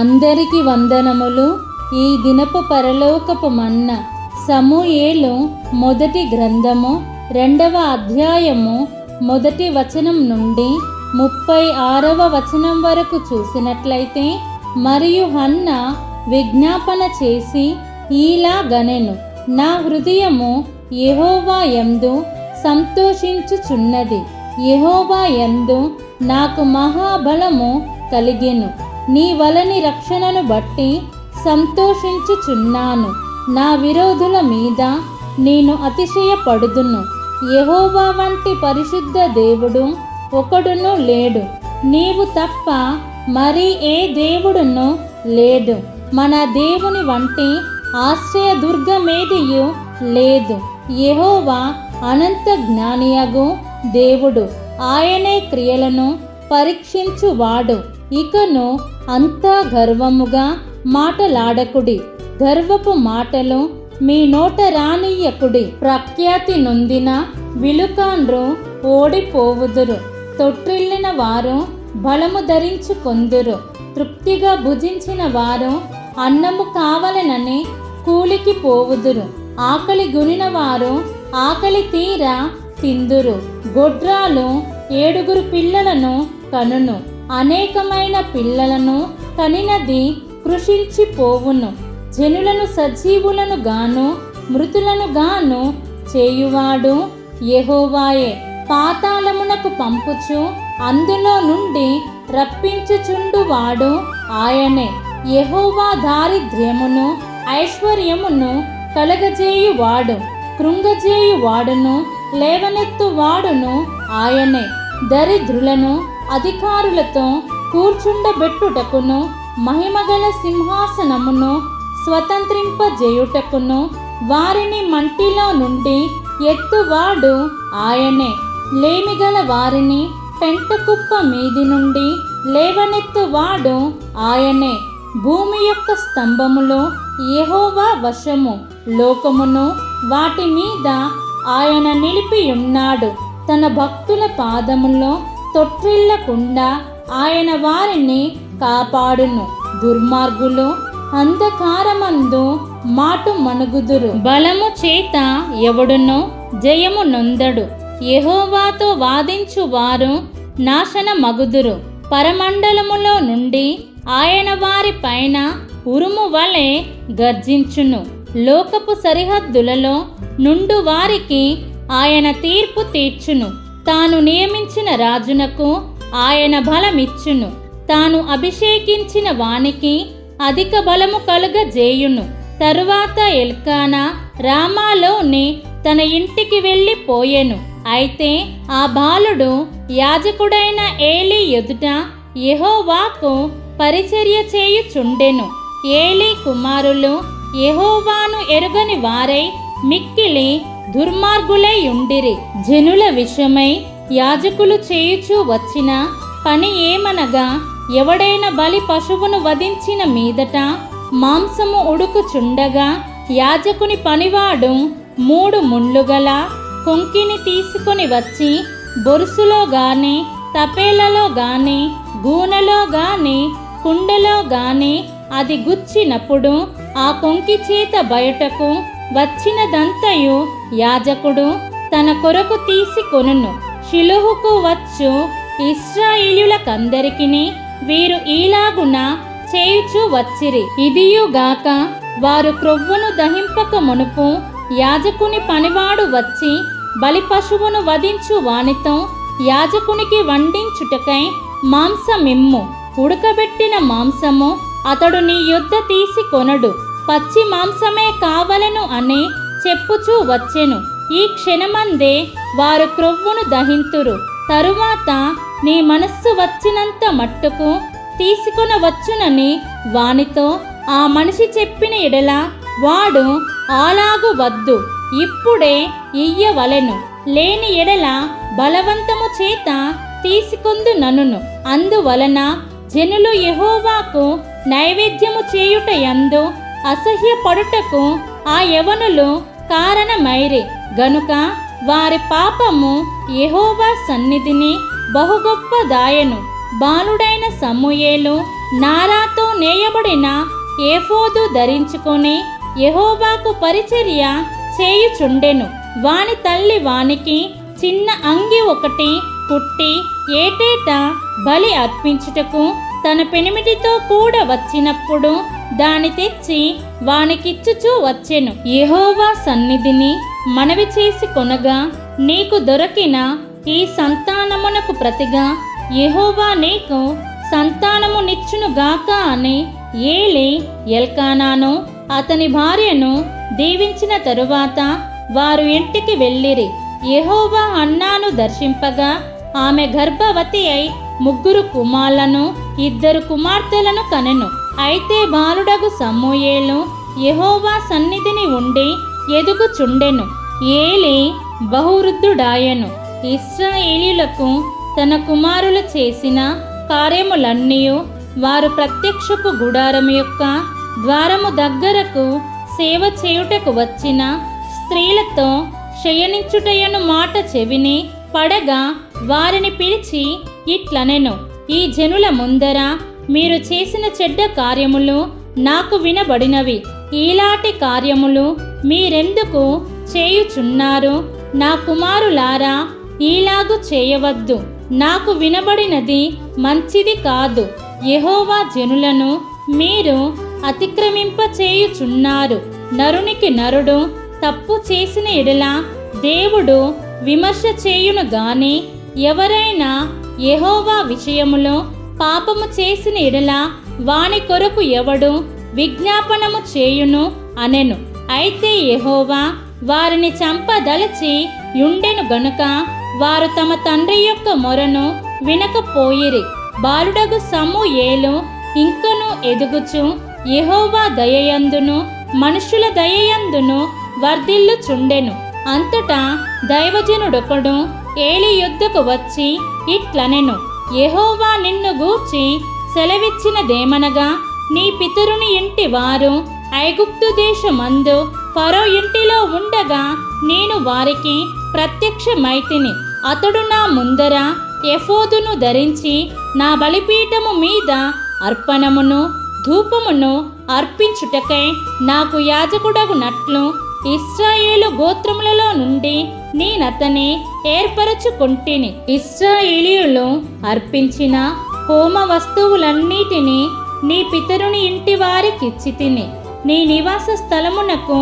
అందరికి వందనములు. ఈ దినపు పరలోకపు మన్న సమూయేలు మొదటి గ్రంథము రెండవ అధ్యాయము మొదటి వచనం నుండి ముప్పై ఆరవ వచనం వరకు చూసినట్లయితే మరియు హన్న విజ్ఞాపన చేసి ఈలా గనెను నా హృదయము యహోవా ఎందు సంతోషించుచున్నది. యహోవా ఎందు నాకు మహాబలము కలిగెను. నీ వలని రక్షణను బట్టి సంతోషించుచున్నాను. నా విరోధుల మీద నేను అతిశయపడుదును. యహోవా వంటి పరిశుద్ధ దేవుడు ఒకడును లేడు. నీవు తప్ప మరి ఏ దేవుడును లేడు మన దేవుని వంటి ఆశ్రయ దుర్గమేదియు లేదు. యహోవా అనంత జ్ఞానియగు దేవుడు. ఆయనే క్రియలను పరీక్షించువాడు. ఇకను అంతా గర్వముగా మాటలాడకుడి. గర్వపు మాటలు మీ నోట రానియకుడి ప్రఖ్యాతి నొందిన విలుకాండ్రు ఓడిపోవుదురు. తొట్టిల్లిన వారు బలము ధరించుకొందురు. తృప్తిగా భుజించిన వారు అన్నము కావలనని కూలికి పోవుదురు. ఆకలి గునిన వారు ఆకలి తీర తిందురు. గొడ్రాలు ఏడుగురు పిల్లలను కనును. అనేకమైన పిల్లలను కనినది కృషించిపోవును. జనులను సజీవులను గాను మృతులను గాను చేయువాడు యెహోవాయే. పాతాళమునకు పంపుచు అందులో నుండి రప్పించుచుండువాడు ఆయనే. యహోవా దారిద్ర్యమును ఐశ్వర్యమును కలగజేయువాడు కృంగజేయువాడును లేవనెత్తువాడును ఆయనే. దరిద్రులను అధికారులతో కూర్చుండబెట్టుటకును మహిమగల సింహాసనమును స్వతంత్రింపజేయుటకును వారిని మంటిలో నుండి ఎత్తువాడు ఆయనే. లేమిగల వారిని పెంటకుప్ప మీది నుండి లేవనెత్తువాడు ఆయనే. భూమి యొక్క స్తంభములో యెహోవా వశము. లోకమును వాటి మీద ఆయన నిలిపి ఉన్నాడు తన భక్తుల పాదములో తొట్టిల్లకుండా ఆయన వారిని కాపాడును. దుర్మార్గులు అంధకారమందు మాటు మణుగుదురు బలము చేత ఎవడునో జయము నొందడు. యహోవాతో వాదించు వారు నాశన మగుదురు పరమండలములో నుండి ఆయన వారి పైన ఉరుము వలె గర్జించును. లోకపు సరిహద్దులలో నుండు వారికి ఆయన తీర్పు తీర్చును. తాను నియమించిన రాజునకు ఆయన బలమిచ్చును. తాను అభిషేకించిన వానికి అధిక బలము కలుగజేయును తరువాత ఎల్కానా రామాలోని తన ఇంటికి వెళ్ళిపోయెను. అయితే ఆ బాలుడు యాజకుడైన ఏలీ ఎదుట యహోవాకు పరిచర్య చేయుచుండెను. ఏలీ కుమారులు యహోవాను ఎరుగని వారై మిక్కిలి దుర్మార్గులై ఉండిరి. జనుల విషయమై యాజకులు చేయుచూ వచ్చిన పని ఏమనగా ఎవడైనా బలి పశువును వధించిన మీదట మాంసము ఉడుకుచుండగా యాజకుని పనివాడు మూడు ముళ్ళుగల కొంకిని తీసుకొని వచ్చి బొరుసులో గాని తపేలలో గాని గూనెలో గాని కుండలో గాని అది గుచ్చినప్పుడు ఆ కొంకి చేత బయటకు వచ్చినదంతయు యాజకుడు తన కొరకు తీసుకొనును షిలుహుకు వచ్చు ఇస్రాయిలులకందరికిని వీరు ఈలాగున చేయుచు వచ్చిరి. ఇదియుగాక వారు క్రొవ్వును దహింపక మునుపు యాజకుని పనివాడు వచ్చి బలి పశువును వధించు వానితో యాజకునికి వండించుటకై మాంసమిమ్ము. ఉడకబెట్టిన మాంసము అతడు నీ యొద్ద తీసుకొనడు పచ్చి మాంసమే కావలను అని చెప్పుచూ వచ్చెను. ఈ క్షణమందే వారు క్రొవ్వును దహింతురు. తరువాత నీ మనస్సు వచ్చినంత మట్టుకు తీసుకునవచ్చునని వానితో ఆ మనిషి చెప్పిన ఎడల వాడు అలాగు వద్దు. ఇప్పుడే ఇయ్యవలెను. లేని ఎడల బలవంతము చేత తీసుకొందు ననును. అందువలన జనులు యహోవాకు నైవేద్యము చేయుట యందు అసహ్యపడుటకు ఆ యవనులు కారణమైరి. గనుక వారి పాపము యహోవా సన్నిధిని బహుగొప్పదాయను. బాలుడైన సమూయేలు నారాతో నేయబడిన ఏఫోదు ధరించుకొని యహోబాకు పరిచర్య చేయుచుండెను. వాని తల్లి వానికి చిన్న అంగి ఒకటి కుట్టి ఏటేటా బలి అర్పించుటకు తన పెనిమిటితో కూడా వచ్చినప్పుడు దాని తెచ్చి వానికిచ్చుచూ వచ్చెను. యహోవా సన్నిధిని మనవి చేసి కొనగా నీకు దొరికిన ఈ సంతానమునకు ప్రతిగా యహోవా నీకు సంతానమునిచ్చునుగాక అని ఏలి ఎల్కానాను అతని భార్యను దీవించిన తరువాత వారు ఇంటికి వెళ్ళిరి. యహోవా అన్నాను దర్శింపగా ఆమె గర్భవతి అయి ముగ్గురు కుమార్లను ఇద్దరు కుమార్తెలను కనెను. అయితే బాలుడగు సమూయేలు యహోవా సన్నిధిని ఉండి ఎదుగుచుండెను. ఏలి బహువృద్ధుడాయను. ఇస్రాయేలీలకు తన కుమారులు చేసిన కార్యములన్నీ వారు ప్రత్యక్షపు గుడారము యొక్క ద్వారము దగ్గరకు సేవ చేయుటకు వచ్చిన స్త్రీలతో శయనించుటయను మాట చెవిని పడగా వారిని పిలిచి ఇట్లనెను ఈ జనుల ముందర మీరు చేసిన చెడ్డ కార్యములు నాకు వినబడినవి. ఈలాటి కార్యములు మీరెందుకు చేయుచున్నారు? నా కుమారులారా ఈలాగు చేయవద్దు. నాకు వినబడినది మంచిది కాదు. యహోవా జనులను మీరు అతిక్రమింప చేయుచున్నారు. నరునికి నరుడు తప్పు చేసిన ఎడల దేవుడు విమర్శ చేయును గాని ఎవరైనా యహోవా విషయములో పాపము చేసిన ఎడల వాని కొరకు ఎవడు విజ్ఞాపనము చేయును అనెను. అయితే యహోవా వారిని చంపదలచి యుండెను గనుక వారు తమ తండ్రి యొక్క మొరను వినకపోయిరి. బాలుడగు సమూయేలు ఇంకను ఎదుగుచు యహోవా దయయందును మనుషుల దయయందును వర్ధిల్లుచుండెను. అంతటా దైవజనుడొకడు ఏలి యుద్ధకు వచ్చి ఇట్లనెను. యహోవా నిన్ను గూర్చి సెలవిచ్చినదేమనగా నీ పితరుని ఇంటి వారు ఐగుప్తు దేశమందు ఫరో ఇంటిలో ఉండగా నేను వారికి ప్రత్యక్షమైతిని. అతడు నా ముందర ఎఫోదును ధరించి నా బలిపీఠము మీద అర్పణమును ధూపమును అర్పించుటకై నాకు యాజకుడగునట్లు ఇస్రాయేలు గోత్రములలో నుండి నేనతని ఏర్పరచుకుంటిని. ఇస్రాయేలీయులు అర్పించిన హోమ వస్తువులన్నిటినీ నీ పితరుని ఇంటి వారికిచ్చి తిని. నీ నివాస స్థలమునకు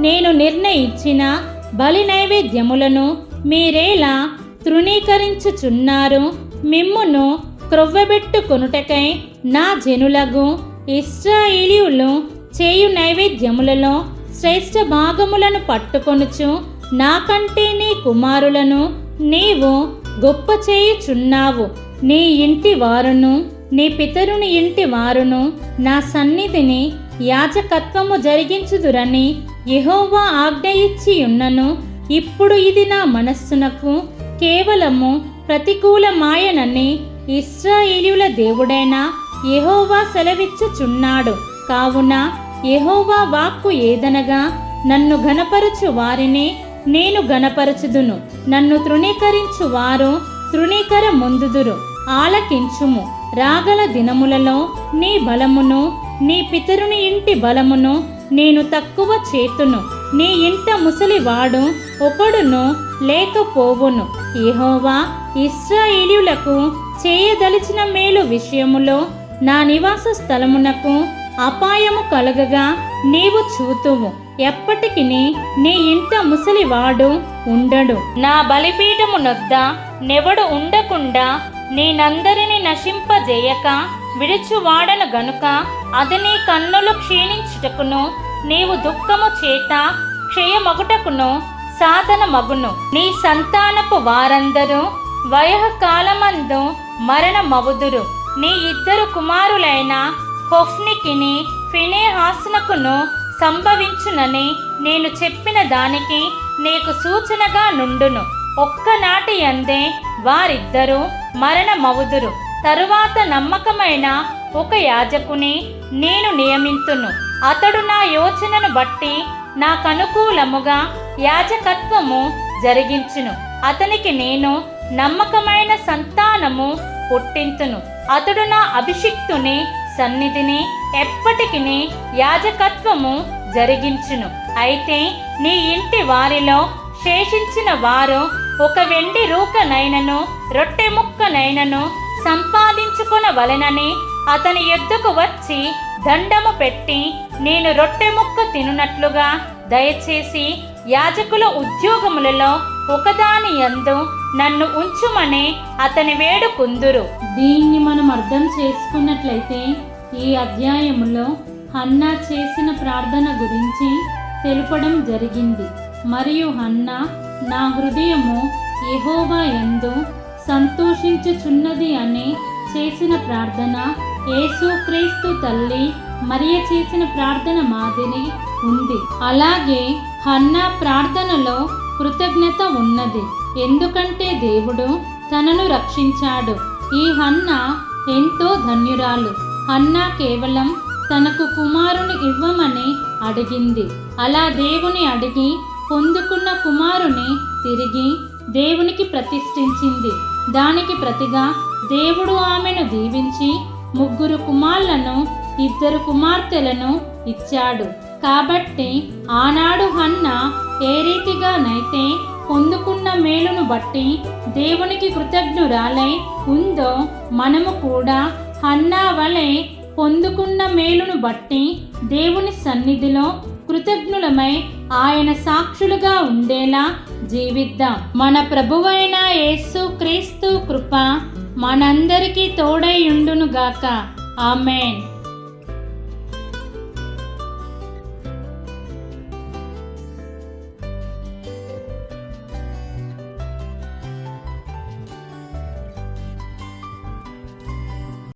నేను నిర్ణయించిన బలి నైవేద్యములను మీరేలా తృణీకరించుచున్నారు. మిమ్మును క్రొవ్వబెట్టుకొనుటకై నా జనులగు ఇస్రాయేలీయులు చేయు నైవేద్యములలో శ్రేష్ఠ భాగములను పట్టుకొనుచు నాకంటే నీ కుమారులను నీవు గొప్ప చేయుచున్నావు. నీ ఇంటి వారును నీ పితరుని ఇంటి వారును నా సన్నిధిని యాజకత్వము జరిగించుదురని యహోవా ఆజ్ఞ ఇచ్చి ఉన్నను ఇప్పుడు ఇది నా మనస్సునకు కేవలము ప్రతికూలమాయనని ఇస్రాయేలుల దేవుడైన యహోవా సెలవిచ్చుచున్నాడు. కావున యహోవా వాక్కు ఏదనగా నన్ను ఘనపరచు వారిని నేను ఘనపరచుదును. నన్ను తృణీకరించు వారు తృణీకర ముందుదురు. ఆలకించుము. రాగల దినములలో నీ బలమును నీ పితరుని ఇంటి బలమును నేను తక్కువ చేతును. నీ ఇంట ముసలివాడు ఒకడును లేకపోవును. యెహోవా ఇస్రాయేలీయులకు చేయదలిచిన మేలు విషయములో నా నివాస స్థలమునకు అపాయము కలగగా నీవు చూతువు ఎప్పటికి నీ ఇంట ముసలివాడు ఉండడు. నా బలిపీఠము నొద్ద నెవడు ఉండకుండా నేనందరిని నశింపజేయక విడుచువాడను గనుక అది నీ కన్నులు క్షీణించుటకును నీవు దుఃఖము చేత క్షయమగుటకును సాధన మగును నీ సంతానపు వారందరూ వయఃకాలమందు మరణమవుదురు. నీ ఇద్దరు కుమారులైన హొఫ్నికిని ఫినేహాసునకును సంభవించునని నేను చెప్పిన దానికి నీకు సూచనగా నుండును. ఒక్కనాటి అందే వారిద్దరూ మరణమవుదురు. తరువాత నమ్మకమైన ఒక యాజకుని నేను నియమింతును. అతడు నా యోచనను బట్టి నాకనుకూలముగా యాజకత్వము జరిగించును. అతనికి నేను నమ్మకమైన సంతానము పుట్టింతును. అతడు నా అభిషిక్తుని సన్నిధిని ఎప్పటికిని యాజకత్వము జరిగించును. అయితే నీ ఇంటి వారిలో శేషించిన వారు ఒక వెండి రూకనైనను రొట్టె ముక్కనైనను సంపాదించుకొనవలెనని అతని ఎద్దుకు వచ్చి దండము పెట్టి నేను రొట్టె ముక్క తినునట్లుగా దయచేసి యాజకుల ఉద్యోగములలో ఒకదాని యందు నన్ను ఉంచుమని అతని వేడుకుందురు దీన్ని మనం అర్థం చేసుకున్నట్లయితే ఈ అధ్యాయములో హన్నా చేసిన ప్రార్థన గురించి తెలుపడం జరిగింది. మరియు హన్నా నా హృదయము యెహోవా యందు సంతోషించుచున్నది అని చేసిన ప్రార్థన యేసుక్రీస్తు తల్లి మరియ చేసిన ప్రార్థన మాదిరి ఉంది. అలాగే హన్నా ప్రార్థనలో కృతజ్ఞత ఉన్నది. ఎందుకంటే దేవుడు తనను రక్షించాడు. ఈ హన్నా ఎంతో ధన్యురాలు. హన్న కేవలం తనకు కుమారుని ఇవ్వమని అడిగింది. అలా దేవుని అడిగి పొందుకున్న కుమారుని తిరిగి దేవునికి ప్రతిష్ఠించింది. దానికి ప్రతిగా దేవుడు ఆమెను దీవించి ముగ్గురు కుమారులను ఇద్దరు కుమార్తెలను ఇచ్చాడు. కాబట్టి ఆనాడు హన్న ఏ రీతిగానైతే పొందుకున్న మేలును బట్టి దేవునికి కృతజ్ఞురాలై ఉందో మనము కూడా హన్నా వలె పొందుకున్న మేలును బట్టి దేవుని సన్నిధిలో కృతజ్ఞులమై ఆయన సాక్షులుగా ఉండేలా జీవిద్దాం. మన ప్రభువైన యేసు క్రీస్తు కృప మనందరికీ తోడై ఉండునుగాక. ఆమెన్.